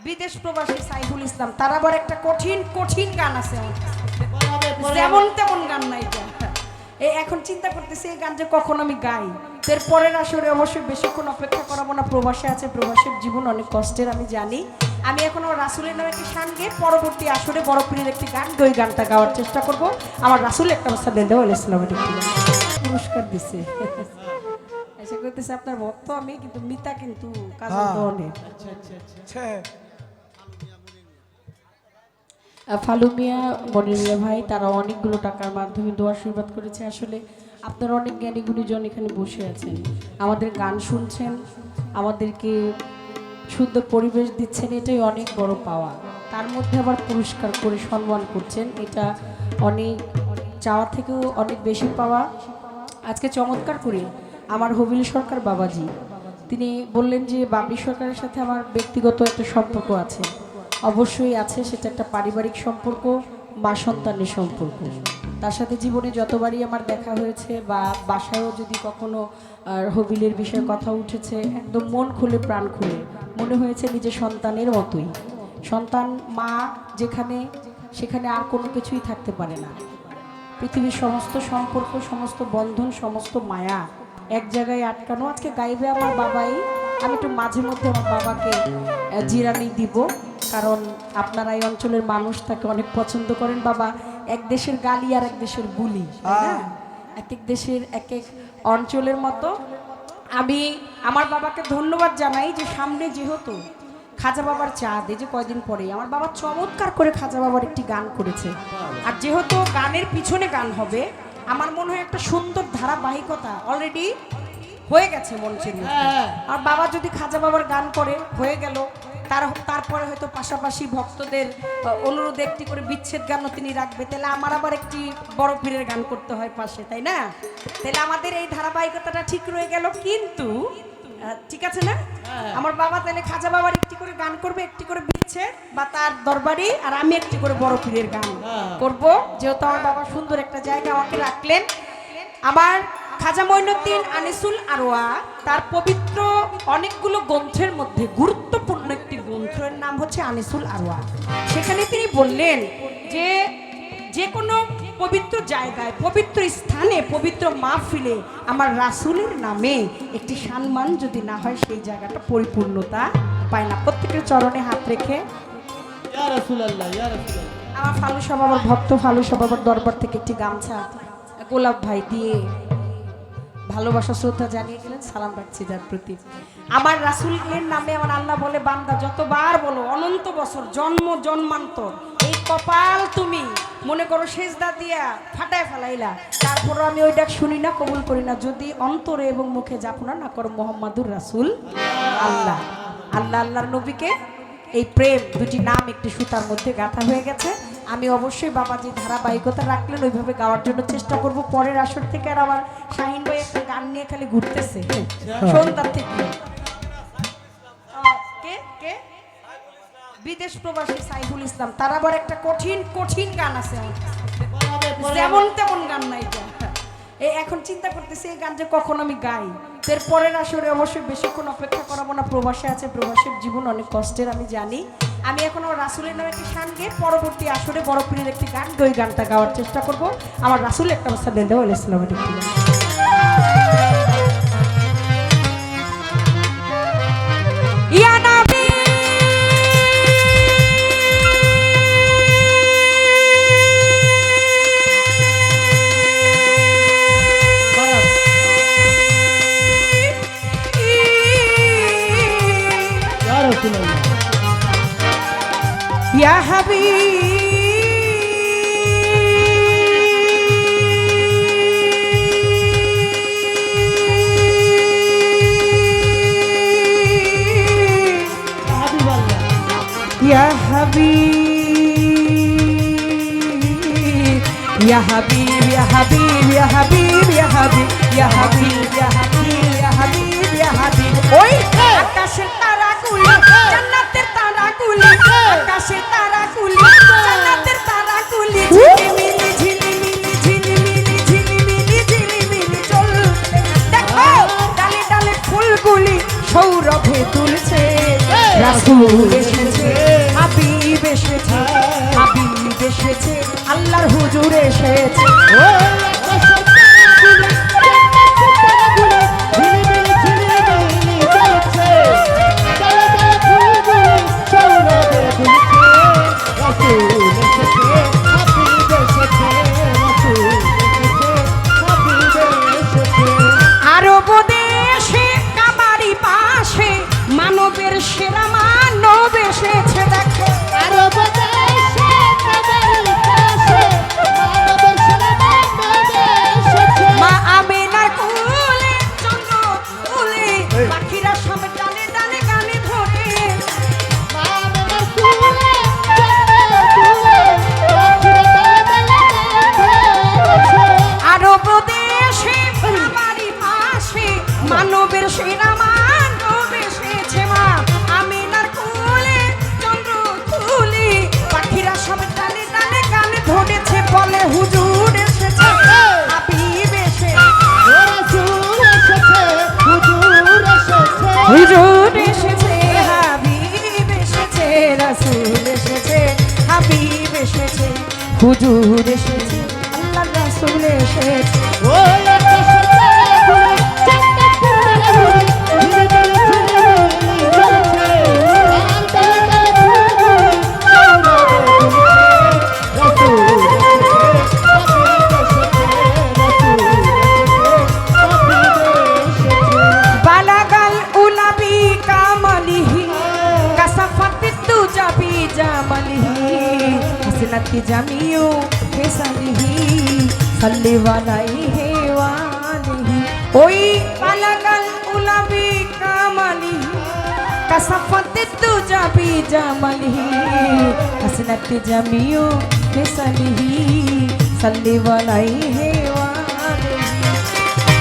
বিদেশ প্রবাসী সাইফুল ইসলাম তার আবার একটা কঠিন কঠিন গান আছে যেমন তেমন গান নাই এটা এই এখন চিন্তা করতেছি এই গান যে কখন আমি গাই? এর পরের আসরে অবশ্যই বেশিক্ষণ অপেক্ষা করাবো না প্রবাসে আছে প্রবাসের জীবন অনেক কষ্টের আমি জানি। আমি এখন আমার রাসুলের নামে একটি গান গেয়ে পরবর্তী আসরে বড় পীরের একটি গান ওই গানটা গাওয়ার চেষ্টা করব। আমার রাসুল একটা অবস্থা দেন দেওয়া ইসলামের পুরস্কার দিছে। এসে করতেছে আপনার ভক্ত আমি কিন্তু মিতা কিন্তু কাজ অনেক ছে ফালু মিয়া মনির মিয়া ভাই, তারা অনেকগুলো টাকার মাধ্যমে দোয়া আশীর্বাদ করেছে। আসলে আপনারা অনেক জ্ঞানী গুণীজন এখানে বসে আছেন। আমাদের গান শুনছেন, আমাদেরকে শুদ্ধ পরিবেশ দিচ্ছেন, এটাই অনেক বড় পাওয়া। তার মধ্যে আবার পুরস্কার করে সম্মান করছেন, এটা অনেক চাওয়া থেকেও অনেক বেশি পাওয়া। আজকে চমৎকার করে আমার হবিল সরকার বাবাজি, তিনি বললেন যে বাবরি সরকারের সাথে আমার ব্যক্তিগত একটা সম্পর্ক আছে। অবশ্যই আছে, সেটা একটা পারিবারিক সম্পর্ক মা সন্তানের সম্পর্ক। তার সাথে জীবনে যতবারই আমার দেখা হয়েছে বা বাসায়ও যদি কখনো হবিলের বিষয়ে কথা উঠেছে, একদম মন খুলে, প্রাণ খুলে। মনে হয়েছে নিজের সন্তানের মতোই। সন্তান, মা যেখানে, সেখানে আর কোনো কিছুই থাকতে পারে না। পৃথিবীর সমস্ত সম্পর্ক, সমস্ত বন্ধন, সমস্ত মায়া এক জায়গায় আটকানো। আজকে গাইবে আমার বাবাই, আমি একটু মাঝে মধ্যে আমার বাবাকে জিরানি দিব। কারণ আপনারা এই অঞ্চলের মানুষ তাকে অনেক পছন্দ করেন। বাবা এক দেশের গালি আর এক দেশের বুলি এক এক দেশের এক এক অঞ্চলের মতো। আমি আমার বাবাকে ধন্যবাদ জানাই যে সামনে যেহেতু খাজা বাবার চাঁদ এই যে কয়দিন পরে আমার বাবা চমৎকার করে খাজা বাবার একটি গান করেছে। আর যেহেতু গানের পিছনে গান হবে আমার মনে হয় একটা সুন্দর ধারাবাহিকতা অলরেডি হয়ে গেছে মঞ্চের মধ্যে। আর বাবা যদি খাজা বাবার গান করে হয়ে গেল। তার তারপরে হয়তো পাশাপাশি ভক্তদের অনুরোধে একটি করে বিচ্ছেদ গানও তিনি রাখবে। তাহলে আমার আবার একটি বড় পীরের গান করতে হয় পাশে তাই না? তাহলে আমাদের এই ধারাবাহিকতাটা ঠিক রয়ে গেল কিন্তু ঠিক আছে না? আমার বাবা তাহলে খাজা বাবার একটি করে গান করবে একটি করে বিচ্ছেদ বা তার দরবারি আর আমি একটি করে বড় পীরের গান করব। যেহেতু আমার বাবা সুন্দর একটা জায়গা আমাকে রাখলেন। আমার খাজা মঈনুদ্দিন আনিসুল আরোয়া তার পবিত্র অনেকগুলো গ্রন্থের মধ্যে গুরুত্বপূর্ণ একটি গ্রন্থের নাম হচ্ছে আনিসুল আরোয়া সেখানে তিনি বললেন যে যে কোনো পবিত্র জায়গায় পবিত্র স্থানে পবিত্র মাহফিলে আমার রাসুলের নামে একটি সম্মান যদি না হয় সেই জায়গাটা পরিপূর্ণতা পায় না। প্রত্যেকের চরণে হাত রেখে। আমার ফালু সব আমার ভক্ত ফালু সব আমার দরবার থেকে একটি গামছা গোলাপ ভাই দিয়ে ভালোবাসা শ্রদ্ধা জানিয়ে গেলেন সালাম রাখছি যার প্রতি। আমার রাসুলের নামে আমার আল্লাহ বলে, বান্দা, যতবার বলো, অনন্ত বছর, জন্ম, জন্মান্তর, এই কপাল তুমি, মনে করো সেজদা দিয়া ফাটায় ফেলাইলা, তারপরও আমি ওই ডাক শুনি না, কবুল করি না, যদি অন্তরে এবং মুখে জাপনা না করো মোহাম্মদুর রাসুল আল্লাহ। আল্লাহ, আল্লাহর নবীকে এই প্রেম দুটি নাম একটি সুতার মধ্যে গাঁথা হয়ে গেছে। আমি অবশ্যই বাবা যে ধারাবাহিকতা রাখলেন, ওইভাবে গাওয়ার জন্য চেষ্টা করব। পরের আসর থেকে আর আমার শাহিন ভাই একটা গান নিয়ে খালি ঘুরতেছে। সন্ধ্যার থেকে। কে? কে? বিদেশ প্রবাসী সাইফুল ইসলাম। তার আবার একটা কঠিন কঠিন গান আছে যেমন তেমন গান নাই এই এখন চিন্তা করতেছি, এই গান যে কখন আমি গাই? এর পরের আসরে অবশ্যই বেশিক্ষণ অপেক্ষা করাবো না। প্রবাসে আছে, প্রবাসের জীবন অনেক কষ্টের, আমি জানি। আমি এখন আমার রাসুলের নামে একটি গান গিয়ে পরবর্তী আসরে বড় পীরের একটি গান ওই গানটা গাওয়ার চেষ্টা করব। আমার রাসুল একটা অবস্থা দেন দেওয়া ইসলামের একটি গান। ইয়া নবী! ইয়া রাসূলুল্লাহ ইয়া হাবিব হাবিবাল্লাহ يا حبيب يا حبيب يا حبيب يا حبيب يا حبيب يا حبيب يا حبيب يا حبيب يا حبيب ওই আকাশের তারাগুলি জান্নাতের আকাশে তারা কুলি জান্নাতের তারা কুলি ঝিলিমিলি ঝিলিমিলি ঝিলিমিলি ঝিলিমিলি ঝিলিমিলি চল দেখো ডালে ডালে ফুলগুলি সৌরভে তুলছে। হ্যাঁ! রাসূল হ্যাঁ! এসেছে হাবিব এসেছে হ্যাঁ! হাবিব এসেছে আল্লাহর হুজুর এসেছে। এসেছে। হুজুর এসেছে আল্লাহ রাসুল এসেছে। ও की जमियो हे सलही सल्ले वालाई हे वाली ओई पलकल उलबी कामली कसफत तू जाबी जमली हसनत जमियो हे सलही सल्ले वालाई हे वाली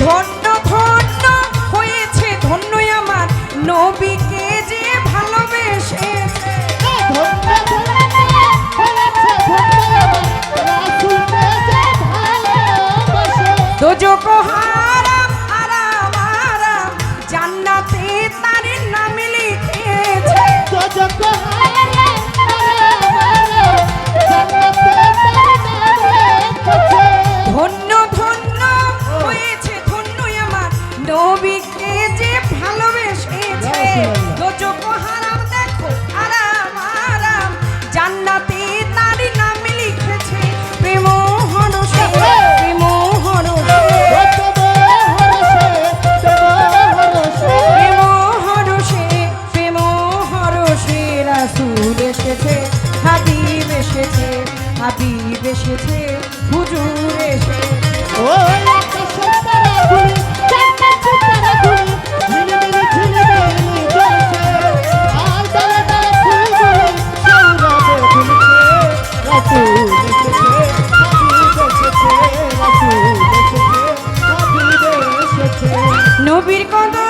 ধন্য ধন্য হয়েছে ধন্য আমার নবী সুযোগ হাবিব এসেছে হুজুর এসেছে। ও নবীর কথা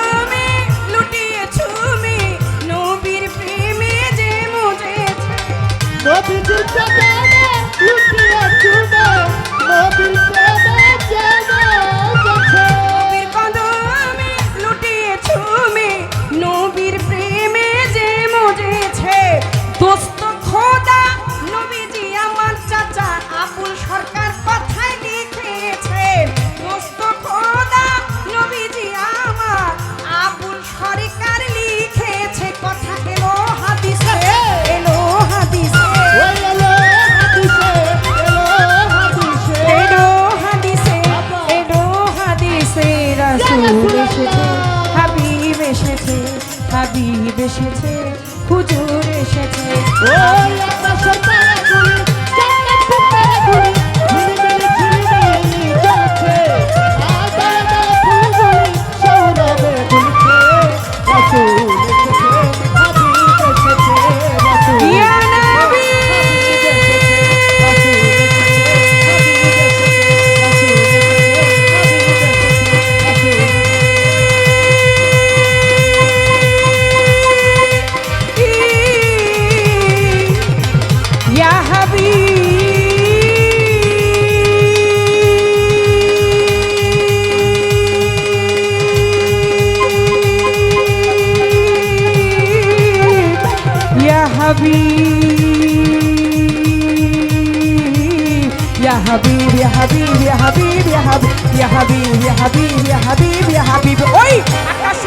এসেছে হুজুর হাবিব হাবিব হাবিব হাবিব। ওই আকাশ